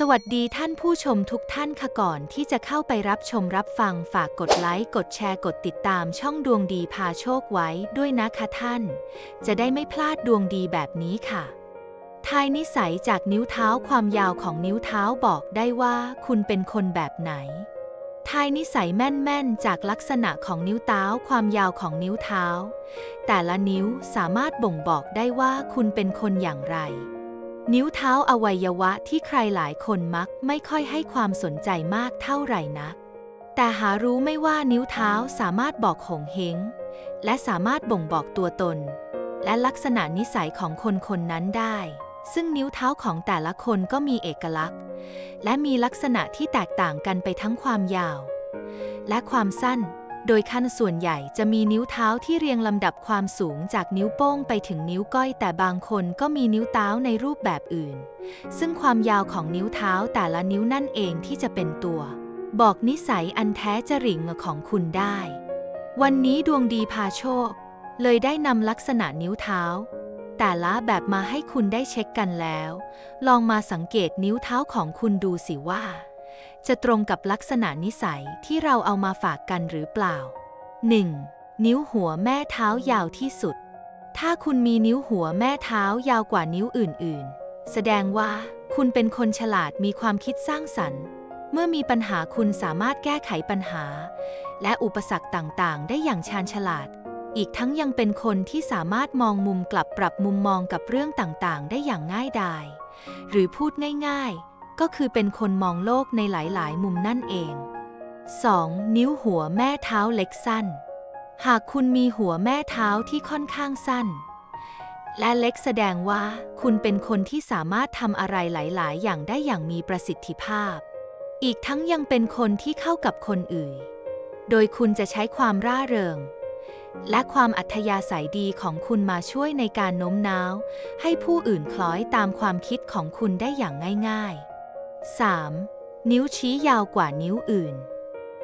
สวัสดีท่านผู้ชมทุกท่านค่ะก่อนที่จะเข้าไปรับชมรับฟังฝากกดไลค์ กดแชร์กดติดตามช่องดวงดีพาโชคไว้ด้วยนะคะท่าน จะได้ไม่พลาดดวงดีแบบนี้ค่ะ ทายนิสัยจากนิ้วเท้าความยาวของนิ้วเท้าบอกได้ว่าคุณเป็นคนแบบไหน ทายนิสัยแม่น ๆ จากลักษณะของนิ้วเท้าความยาวของนิ้วเท้า แต่ละนิ้วสามารถบ่งบอกได้ว่าคุณเป็นคนอย่างไร นิ้วเท้าอวัยวะที่ใครหลายคนมักไม่ค่อยให้ความสนใจมากเท่าไหร่นัก แต่หารู้ไม่ว่านิ้วเท้าสามารถบอกหงเฮงและสามารถบ่งบอกตัวตน และลักษณะนิสัยของคนคนนั้นได้ ซึ่งนิ้วเท้าของแต่ละคนก็มีเอกลักษณ์ และมีลักษณะที่แตกต่างกันไปทั้งความยาว และความสั้น โดยขั้นส่วนใหญ่จะมีนิ้วเท้าที่เรียงลำดับความสูงจากนิ้วโป้งไปถึงนิ้วก้อย แต่บางคนก็มีนิ้วเท้าในรูปแบบอื่น ซึ่งความยาวของนิ้วเท้าแต่ละนิ้วนั่นเองที่จะเป็นตัว บอกนิสัยอันแท้จริงของคุณได้ วันนี้ดวงดีพาโชค เลยได้นำลักษณะนิ้วเท้า แต่ละแบบมาให้คุณได้เช็คกันแล้ว ลองมาสังเกตนิ้วเท้าของคุณดูสิว่า จะตรงกับลักษณะนิสัยที่เราเอามาฝากกันหรือเปล่า 1. นิ้วหัวแม่เท้ายาวที่สุด ถ้าคุณมีนิ้วหัวแม่เท้ายาวกว่านิ้วอื่น ๆ แสดงว่าคุณเป็นคนฉลาดมีความคิดสร้างสรรค์ เมื่อมีปัญหาคุณสามารถแก้ไขปัญหา และอุปสรรคต่างๆ ได้อย่างชาญฉลาด อีกทั้งยังเป็นคนที่สามารถมองมุมกลับปรับมุมมองกับเรื่องต่างๆ ได้อย่างง่ายดาย หรือพูดง่าย ๆ ก็คือเป็นคนมองโลกในหลาย ๆ มุมนั่นเอง 2. นิ้วหัวแม่เท้าเล็กสั้น หากคุณมีหัวแม่เท้าที่ค่อนข้างสั้น และเล็กแสดงว่าคุณเป็นคนที่สามารถทำอะไรหลาย ๆ อย่างได้อย่างมีประสิทธิภาพ อีกทั้งยังเป็นคนที่เข้ากับคนอื่น โดยคุณจะใช้ความร่าเริง และความอัธยาศัยดีของคุณมาช่วยในการโน้มน้าว ให้ผู้อื่นคล้อยตามความคิดของคุณได้อย่างง่าย ๆ 3. นิ้วชี้ยาวกว่านิ้วอื่น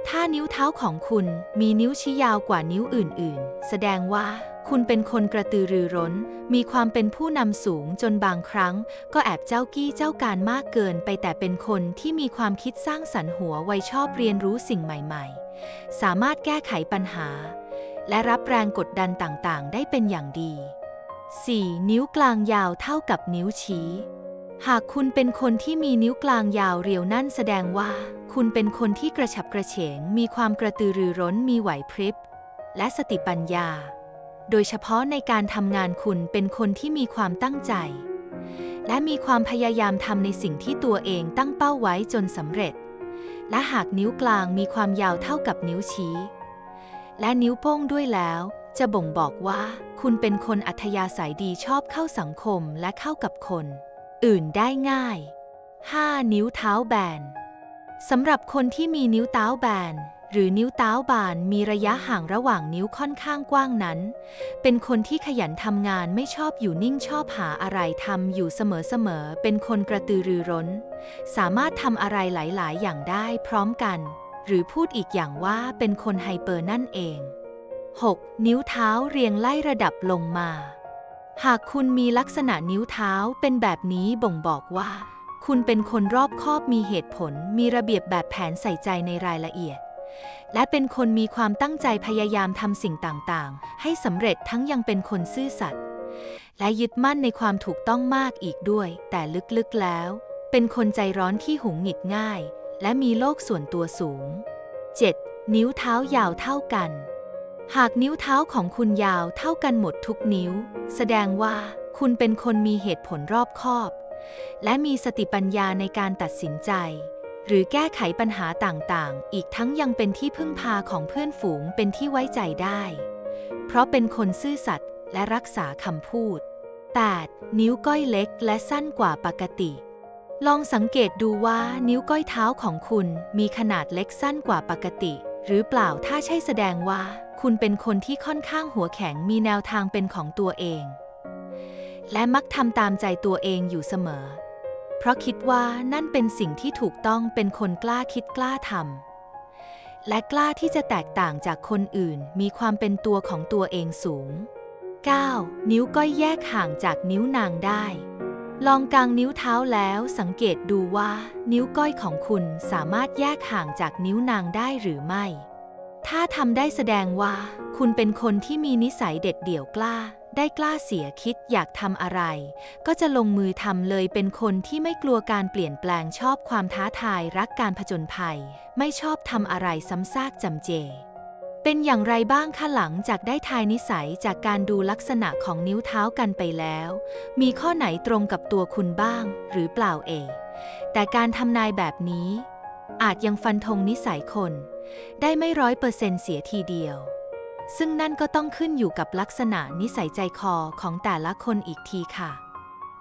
ถ้านิ้วเท้าของคุณมีนิ้วชี้ยาวกว่านิ้วอื่น ๆ แสดงว่าคุณเป็นคนกระตือรือร้น มีความเป็นผู้นำสูงจนบางครั้ง ก็แอบเจ้ากี้เจ้าการมากเกินไปแต่เป็นคนที่มีความคิดสร้างสรรค์หัวไวชอบเรียนรู้สิ่งใหม่ ๆ สามารถแก้ไขปัญหา และรับแรงกดดันต่างๆ ได้เป็นอย่างดี 4. นิ้วกลางยาวเท่ากับนิ้วชี้ หากคุณเป็นคนที่มีนิ้วกลางยาวเรียวนั่นแสดงว่า คุณเป็นคนที่กระฉับกระเฉง มีความกระตือรือร้นมีไหวพริบ และสติปัญญา โดยเฉพาะในการทำงานคุณเป็นคนที่มีความตั้งใจ และมีความพยายามทำในสิ่งที่ตัวเองตั้งเป้าไว้จนสำเร็จ และหากนิ้วกลางมีความยาวเท่ากับนิ้วชี้ และนิ้วโป้งด้วยแล้ว จะบ่งบอกว่า คุณเป็นคนอัธยาศัยดีชอบเข้าสังคมและเข้ากับคน อื่นได้ง่าย 5. นิ้วเท้าแบนสำหรับคนที่มีนิ้วเท้าแบนหรือนิ้วเท้าบานมีระยะห่างระหว่างนิ้วค่อนข้างกว้างนั้น เป็นคนที่ขยันทำงานไม่ชอบอยู่นิ่งชอบหาอะไรทำอยู่เสมอๆ เป็นคนกระตือรือร้น สามารถทำอะไรหลายๆ อย่างได้พร้อมกัน หรือพูดอีกอย่างว่าเป็นคนไฮเปอร์นั่นเอง 6. นิ้วเท้าเรียงไล่ระดับลงมา หากคุณมีลักษณะนิ้วเท้าเป็นแบบนี้บ่งบอกว่า คุณเป็นคนรอบคอบมีเหตุผล มีระเบียบแบบแผนใส่ใจในรายละเอียด และเป็นคนมีความตั้งใจพยายามทำสิ่งต่างๆ ให้สำเร็จทั้งยังเป็นคนซื่อสัตย์และยึดมั่นในความถูกต้องมากอีกด้วย แต่ลึกๆแล้ว เป็นคนใจร้อนที่หุงหงิดง่าย และมีโลกส่วนตัวสูง 7. นิ้วเท้ายาวเท่ากัน หากนิ้วเท้าของคุณยาวเท่ากันหมดทุกนิ้ว แสดงว่าคุณเป็นคนมีเหตุผลรอบคอบ และมีสติปัญญาในการตัดสินใจ หรือแก้ไขปัญหาต่างๆ อีกทั้งยังเป็นที่พึ่งพาของเพื่อนฝูงเป็นที่ไว้ใจได้ เพราะเป็นคนซื่อสัตย์และรักษาคำพูด 8. นิ้วก้อยเล็กและสั้นกว่าปกติ ลองสังเกตดูว่านิ้วก้อยเท้าของคุณมีขนาดเล็กสั้นกว่าปกติ หรือเปล่าถ้าใช่แสดงว่า คุณเป็นคนที่ค่อนข้างหัวแข็งมีแนวทางเป็นของตัวเอง และมักทำตามใจตัวเองอยู่เสมอ เพราะคิดว่านั่นเป็นสิ่งที่ถูกต้องเป็นคนกล้าคิดกล้าทำและกล้าที่จะแตกต่างจากคนอื่น มีความเป็นตัวของตัวเองสูง 9. นิ้วก้อยแยกห่างจากนิ้วนางได้ ลองกางนิ้วเท้าแล้วสังเกตดูว่านิ้วก้อยของคุณสามารถแยกห่างจากนิ้วนางได้หรือไม่ ถ้าทำได้แสดงว่า คุณเป็นคนที่มีนิสัยเด็ดเดี่ยวกล้า ได้กล้าเสียคิดอยากทำอะไร ก็จะลงมือทำเลยเป็นคนที่ไม่กลัวการเปลี่ยนแปลงชอบความท้าทายรักการผจญภัย ไม่ชอบทำอะไรซ้ำซากจำเจ เป็นอย่างไรบ้างคะหลังจากได้ทายนิสัยจากการดูลักษณะของนิ้วเท้ากันไปแล้ว มีข้อไหนตรงกับตัวคุณบ้าง หรือเปล่าเอ่ยแต่การทำนายแบบนี้ อาจยังฟันธงนิสัยคน ได้ไม่ร้อยเปอร์เซ็นต์เสียทีเดียว ซึ่งนั่นก็ต้องขึ้นอยู่กับลักษณะนิสัยใจคอของแต่ละคนอีกทีค่ะ